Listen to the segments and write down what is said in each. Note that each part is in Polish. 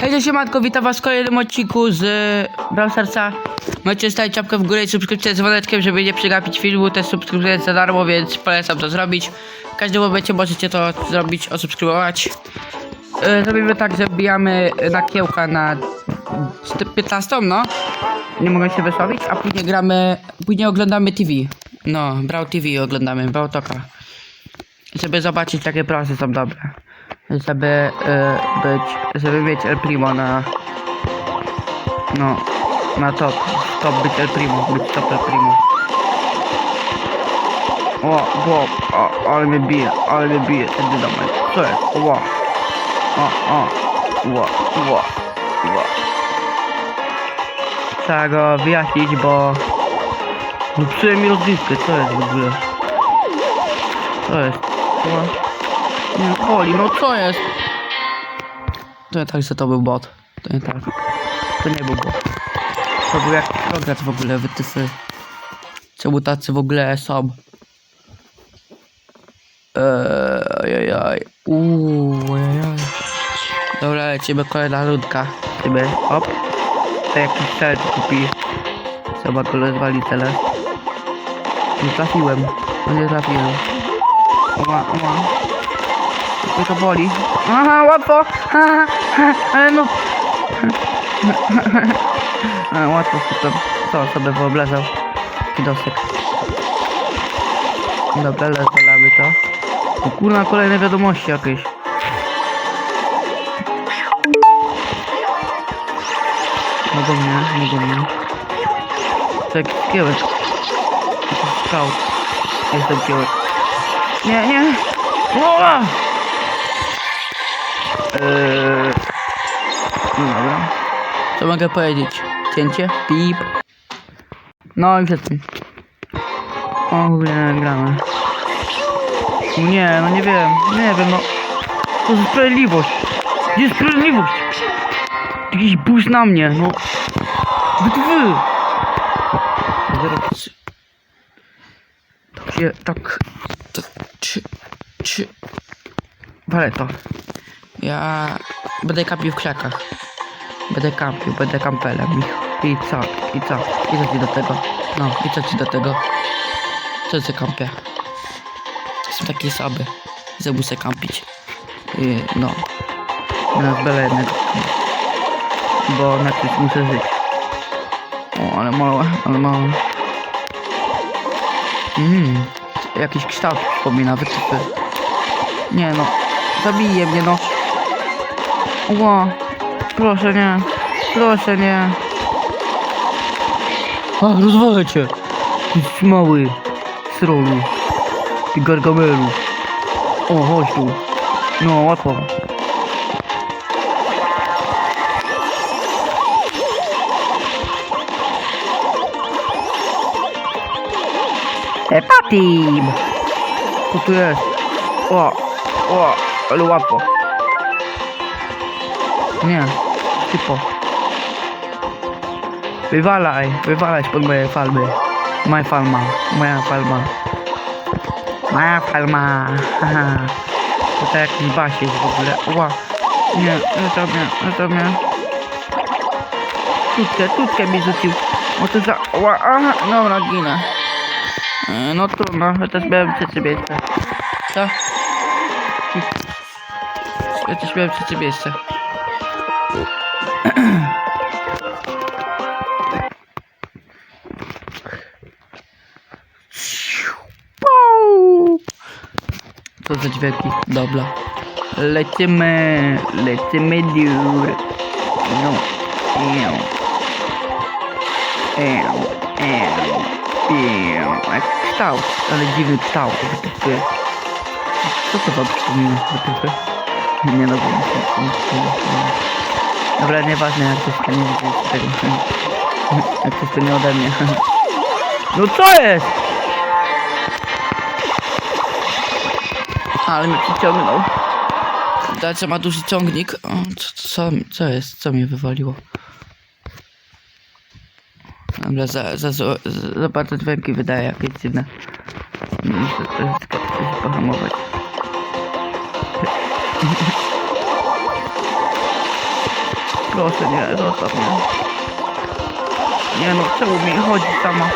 Hej, siemanko, witam was w kolejnym odcinku z Brawl Starsa. Możecie stawić czapkę w górę i subskrypcję z dzwoneczkiem, żeby nie przegapić filmu. Też subskrypcja jest za darmo, więc polecam to zrobić. W każdym momencie możecie to zrobić, osubskrybować. Y, Zrobimy tak, że wbijamy na kiełka na 15, no. Nie mogę się wysławić, a później gramy, później oglądamy TV. No, Brawl TV oglądamy, Brawl Toka. Żeby zobaczyć, jakie prosy są dobre. Żeby y, być, żeby mieć El Primo na, no, na top, top być El Primo, być top El Primo. O, o, o, ale mnie bije, ale mnie bije, ten dynamet. Co jest? O, o, o, o, o, o. Trzeba go wyjaśnić, bo... No psuje mi rozgrywkę, co jest w ogóle? Co jest? O. Boli, no co jest? To nie tak, że to był bot. To nie tak. To nie był bot. To był jakiś progres w ogóle, wytyfy. Czemu tacy w ogóle są? Eee, ojojoj. Uuu, ojojoj. Dobra, lecimy kolejna rundka. Lecimy, hop. To jakiś cel kupi. Trzeba go rozwalić teraz. Nie trafiłem. No nie trafiłem. Oła, oła. Tylko to boli. Aha, łatwo! Aha, ale no... A, łatwo sobie, co sobie wyobrażał. Kidosek. Dobra, lezalamy to. O kurna, kolejne wiadomości jakieś. No do mnie, no do mnie. To jakiś kiełek. Scout. Jestem kiełek. Nie, nie! Oła! Eee... Dobra. Co mogę powiedzieć? Cięcie? Pip. No i jestem. O, w ogóle nie gramy. O nie, no nie wiem, nie wiem, no. To jest sprawiedliwość. Gdzie jest sprawiedliwość? Jakiś burz na mnie, no. Wy trzy. Tak się, tak, tak, trzy. Walę to. Ja będę kampił w krzakach. Będę kampił, będę kampelem. I, co? I co? I co ci do tego? No, i co ci do tego? Co ci kampię? Jestem taki słaby, że muszę kampić. I, no. Na byle jednego. Bo na czymś muszę żyć. O, ale małe, ale małe. Mmm, jakiś kształt przypomina, wytypy. Nie no, zabije mnie no. Ło, proszę nie, proszę nie. A, rozwalę cię. Ty mały srolu. Ty gargamelu. O, chodź tu. No, łatwo. Epa team! Co tu jest? O, o, ale łatwo. Nie, typo. Wywalaj, wywalaj pod moje falby. Moja falma, moja falma. Moja falma, haha. To tak jakiś basiek w ogóle. Ła. Nie, nie to mnie, nie to mnie. Tutkę, tutkę mi rzucił. O to za... Ła, aha, dobra, ginę. E, No trudno, ja też miałem przeciwieństwo. Co? Ja też miałem przeciwieństwo. Dźwięki? Dobra. Lecimy, lecimy dur. No. Eł. Eł, eł, eł. Jak kształt, ale dziwny kształt. Wytypy. Co to wam przypomina? Wytypy? Nie no, bo Dobra, nieważne jak to stanie, nie tego. Jak to stanie ode mnie. No co jest? Ale mnie przyciągnął. Dacia ma duży ciągnik. Co, co, co jest? Co mnie wywaliło? Dobra, za, za, za, za bardzo dźwięki wydaje jakieś dziwne. Muszę troszeczkę się pohamować. Proszę, nie, zostaw mnie. Nie no, czemu mi chodzi sama?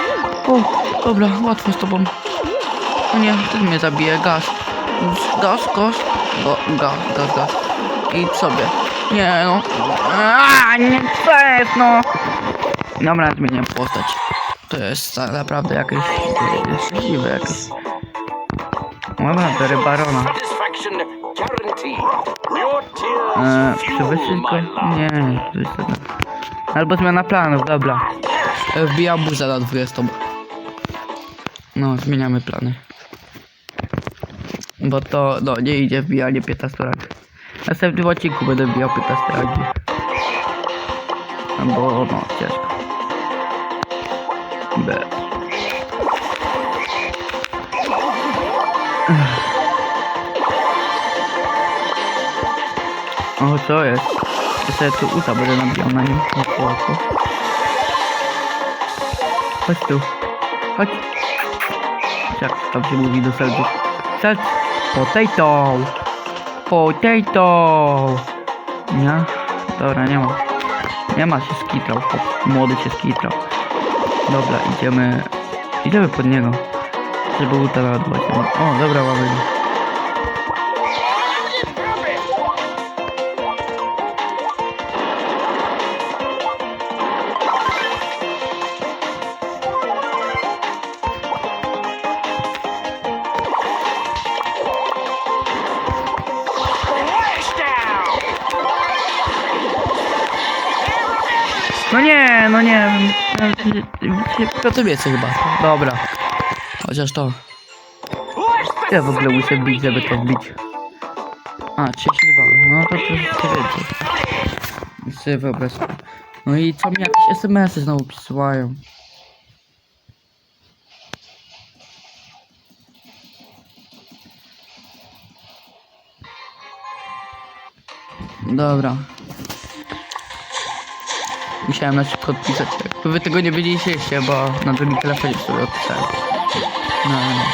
O, dobra, łatwo z tobą. O nie, ty mnie zabije, gaz. Gaz, gaz, Go, gaz, gaz, gaz. I sobie. Nie no. Aaaa, nie chcesz, no. Dobra, zmienię postać. To jest naprawdę jakieś... Jest dziwne jakieś. Dobra, biorę barona. Eee, go? love. Nie, jest tego. Albo zmiana planów, dobra. E, Wbija buza na 20. No, zmieniamy plany. Bo to, no, nie idzie wbijanie 15 rangi. W następnym odcinku będę wbijał 15 rangi. Bo, no, ciężko. B. O, co jest? Ja sobie tu uta będę nabijał na nim. Łatwo, łatwo. Chodź tu. Chodź. Jak tam się mówi do serdusz? Serc. Potato. Potato. Nie? Dobra, nie ma. Nie ma się skitrał. Młody się skitrał. Dobra, idziemy. Idziemy pod niego. Żeby uta ładować. O, dobra, mamy. No nie, no nie. Katowice chyba. Dobra. Chociaż to. Ile w ogóle muszę bić, żeby to wbić? A, 32. No to troszeczkę więcej. Sobie wyobraź. No i co mi jakieś SMS-y znowu przysyłają. Dobra. Musiałem na szybko odpisać. Jakby wy tego nie wiedzieliście, bo na drugim telefonie sobie odpisałem. No, no.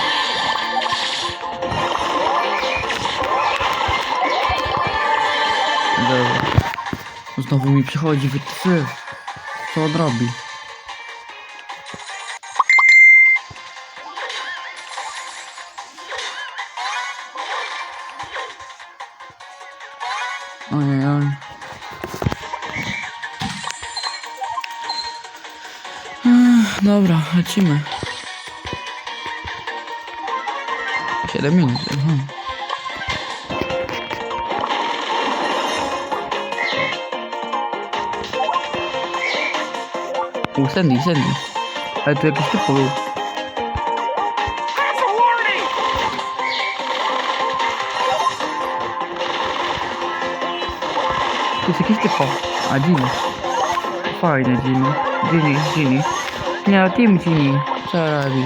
Dobra. Znowu mi przychodzi wytwy. Co on robi? Ojej, oj. Dobra, lecimy. 7 minut. aha. U, Sandy, Sandy. Ale tu jakiś typ był. Tu jest jakiś typ. A, Ginny. Fajny Ginny. Ginny, Ginny. Nie, Team Ginny. Co robi?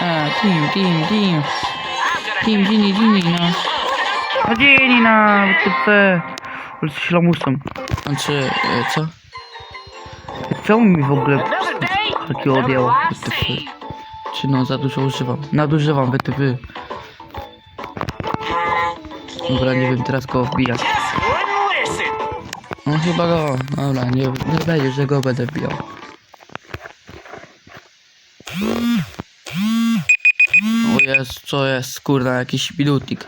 A, Team, Team, Team. Team Ginny, Ginny, no. A Ginny, no, typy. Ale z ślamusem. Znaczy, e, co? Czemu mi w ogóle taki odjęło? saved. Czy no, za dużo używam. Nadużywam wytyfy. Dobra, nie wiem teraz kogo wbijać. No chyba go. Dobra, nie, nie będzie, że go będę wbijał. O jest, co jest, kurna, jakiś minutnik.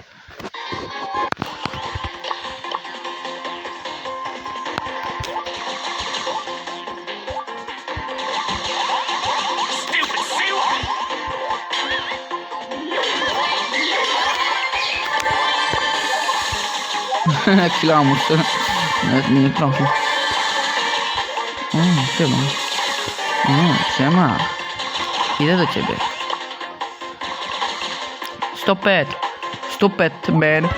Kilamus. Nawet nie trafił. O, siema. O, siema. Idę do ciebie. Stop it. Stop it, man.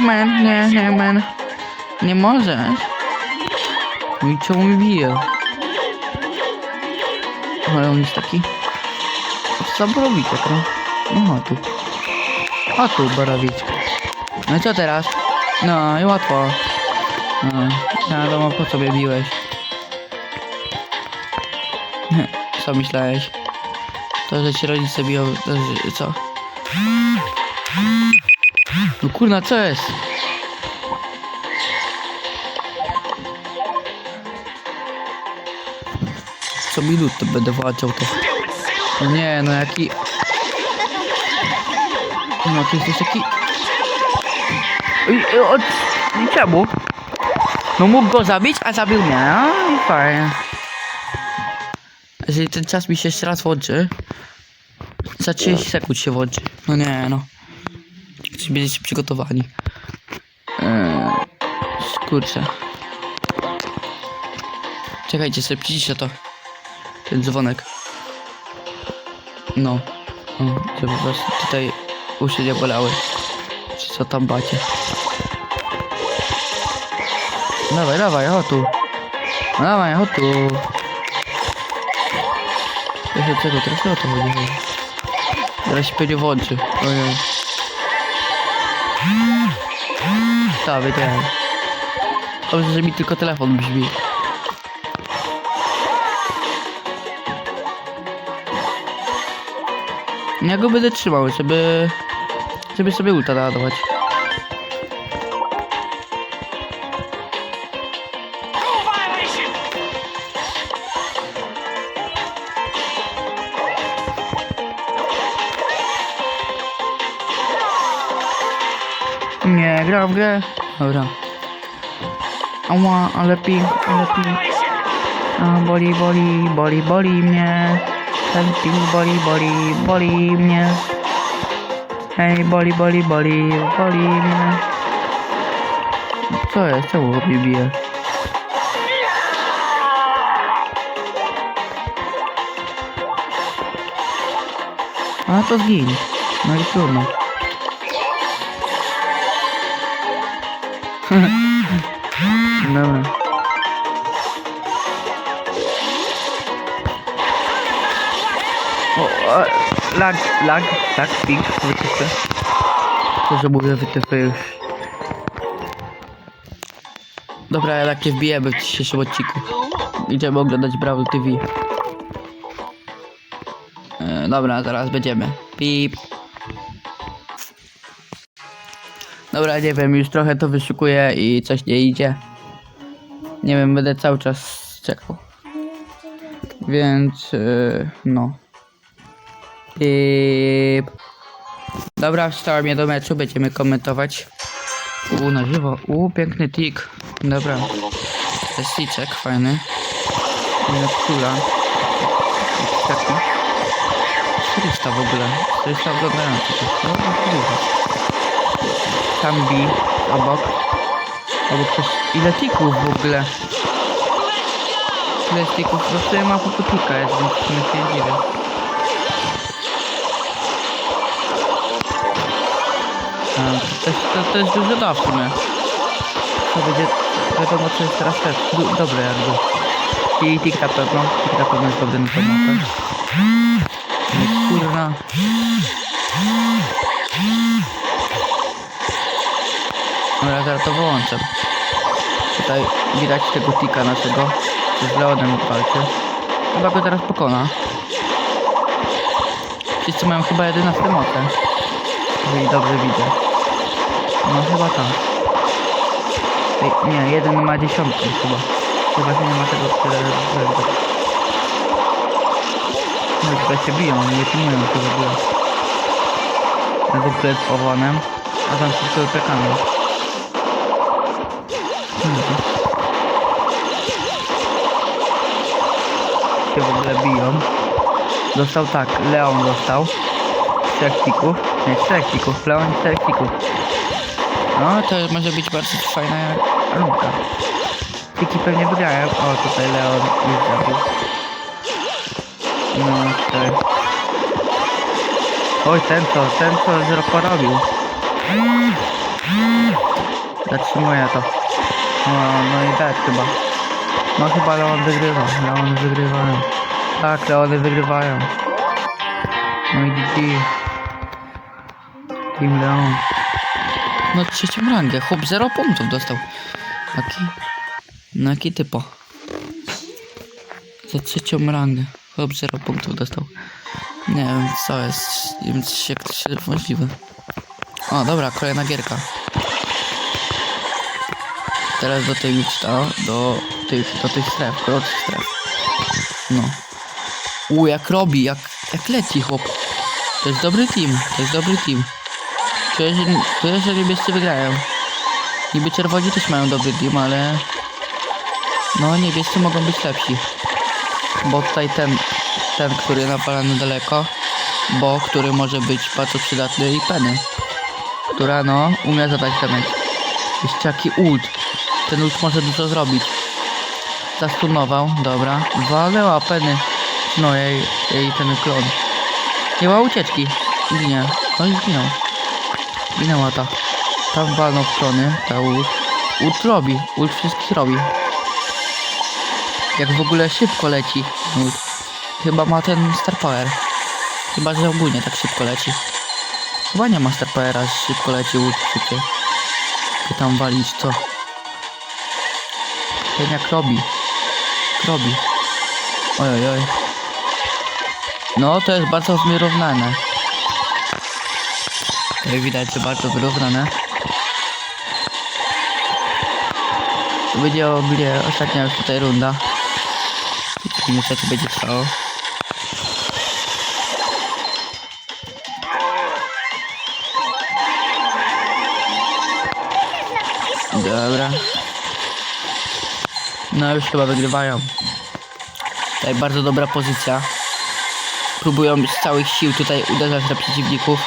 Man. Nie, nie, man. Nie możesz. No i czemu mi bije? Ale on jest taki... Co borowiczek, no? Tu. A tu borowiczek. No i co teraz? No i łatwo. No, ja wiadomo po sobie biłeś. Hm, co myślałeś? To, że ci rodzice biją, to, że, co? No kurna, co jest? Co minut to będę włączał to. No nie, no jaki... No, ty jesteś taki... Od... Czemu? No mógł go zabić, a zabił mnie. No i fajnie. Jeżeli ten czas mi się jeszcze raz włączy, za 30 sekund się włączy. No nie, no. Czy będziecie przygotowani? Eee, kurczę. Czekajcie sobie, przyciszę to. Ten dzwonek. No. O, żeby was tutaj uszy nie bolały. Czy co tam bacie? Dawaj, dawaj, chodź tu. Dawaj, chodź tu. Jeszcze czego, teraz o to chodzi. Teraz się pewnie włączy. Ojej. Tak, wiedziałem. Dobrze, że mi tylko telefon brzmi. Ja go będę trzymał, żeby... Żeby sobie ulta naładować. Gram w grę. Dobra. Ała, ale pi, ale pi. A, boli, boli, boli, boli mnie. Ten ping boli, boli, boli mnie. Hej, boli, boli, boli, boli mnie. Co jest? Czemu mnie bije? A to zgiń. No i trudno. Dobra. O, o, lag, lag, lag, ping, wytyfy. To, że mówię wytyfy już. Dobra, ja takie wbijemy w dzisiejszym odcinku. Idziemy oglądać Brawl TV. E, dobra, teraz będziemy. Pip. Dobra, nie wiem, już trochę to wyszukuję i coś nie idzie. Nie wiem, będę cały czas czekał. Więc, yy, no. Pip. Dobra, wstałem mnie do meczu, będziemy komentować. U, na żywo. U, piękny tik. Dobra. To jest ticzek, fajny. Nie kula. Taki. 400 w ogóle. 400 oglądających. No, no, dużo. Tam bi obok. Obok też. Ile tików w ogóle? Ile tików? W sumie ma tylko tika, jest, więc w sumie się dziwię. To, też, to, to jest dużo da w. To będzie wiadomo co jest teraz też du- dobre jakby. I tik na pewno. Tik na pewno jest dobrym tematem. No kurna. No ja zaraz to wyłączę. Tutaj widać tego tika naszego. Z Leonem walczy. Chyba go teraz pokona. Wszyscy mają chyba 11 moce. Jeżeli dobrze widzę. No chyba tak. Ej, nie, jeden ma dziesiątkę chyba. Chyba że nie ma tego tyle No i tutaj się biją, nie się w ogóle. Na tym jest owonem, a tam wszystko upekane. Się w ogóle biją. Dostał tak, Leon dostał. Trzech tików. Nie, czterech tików. Leon i czterech tików. No, to może być bardzo fajna rundka. Tiki pewnie wygrają. O, tutaj Leon już zabił. No, tutaj. Oj, ten co, ten co zero porobił. Zatrzymuję to. No, no i tak chyba. No chyba Leon wygrywa. Leon wygrywają. Tak, Leony wygrywają. No i GG. Team Leon. No trzecią rangę. Chłop 0 punktów dostał. Jaki? No jaki typo? Za trzecią rangę. Chłop 0 punktów dostał. Nie wiem co jest. Nie wiem to się możliwe. O dobra, kolejna gierka. Teraz do tej no, do tych, do tych stref, tych stref. No. U, jak robi, jak, jak leci chłop. To jest dobry team, to jest dobry team. Czuję, że, czuję, że niebiescy wygrają. Niby czerwoni też mają dobry team, ale... No, niebiescy mogą być lepsi. Bo tutaj ten, ten, który napala na daleko, bo który może być bardzo przydatny i Penny. Która, no, umie zadać damage. Jeszcze jaki ult. Ten ult może dużo zrobić. Zastunował, dobra. Walnęła Penny. No, jej, jej ten klon. Nie ma ucieczki. Ginie. No i zginął. Ginęła ta. Tam walnął w klony. Ta ult. Ult robi. Ult wszystkich robi. Jak w ogóle szybko leci ult. Chyba ma ten Star Power. Chyba, że ogólnie tak szybko leci. Chyba nie ma Star Powera, szybko leci ult szybciej. Tam walić co? Ten jak robi. Robi. Oj, oj. No, to jest bardzo wyrównane. Jak widać, że bardzo wyrównane. To będzie ogólnie ostatnia już tutaj runda. Niestety będzie trwało. Dobra. No już chyba wygrywają. Tutaj bardzo dobra pozycja. Próbują z całych sił tutaj uderzać na przeciwników.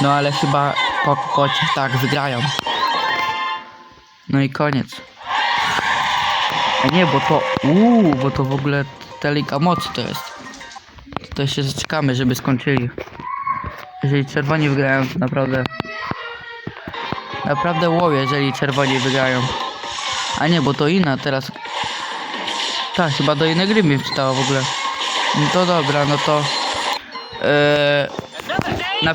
No ale chyba po kocie tak wygrają. No i koniec. A nie, bo to... Uuu, bo to w ogóle ta liga mocy to jest. To jeszcze zaczekamy, żeby skończyli. Jeżeli czerwoni wygrają, to naprawdę... Naprawdę łowię, jeżeli czerwoni wygrają. A nie, bo to inna teraz... Tak, chyba do innej gry mi wczytała w ogóle. No to dobra, no to... Eee, na,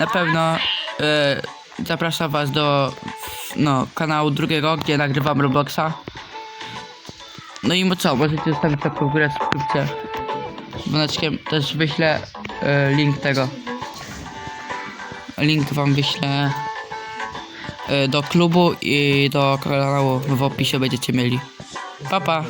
na pewno e, zapraszam was do no, kanału drugiego, gdzie nagrywam Robloxa. No i co, możecie zostawić taką górę subskrypcję. Dzwoneczkiem też wyślę e, link tego. Link wam wyślę e, do klubu i do kanału w opisie będziecie mieli. Pa pa!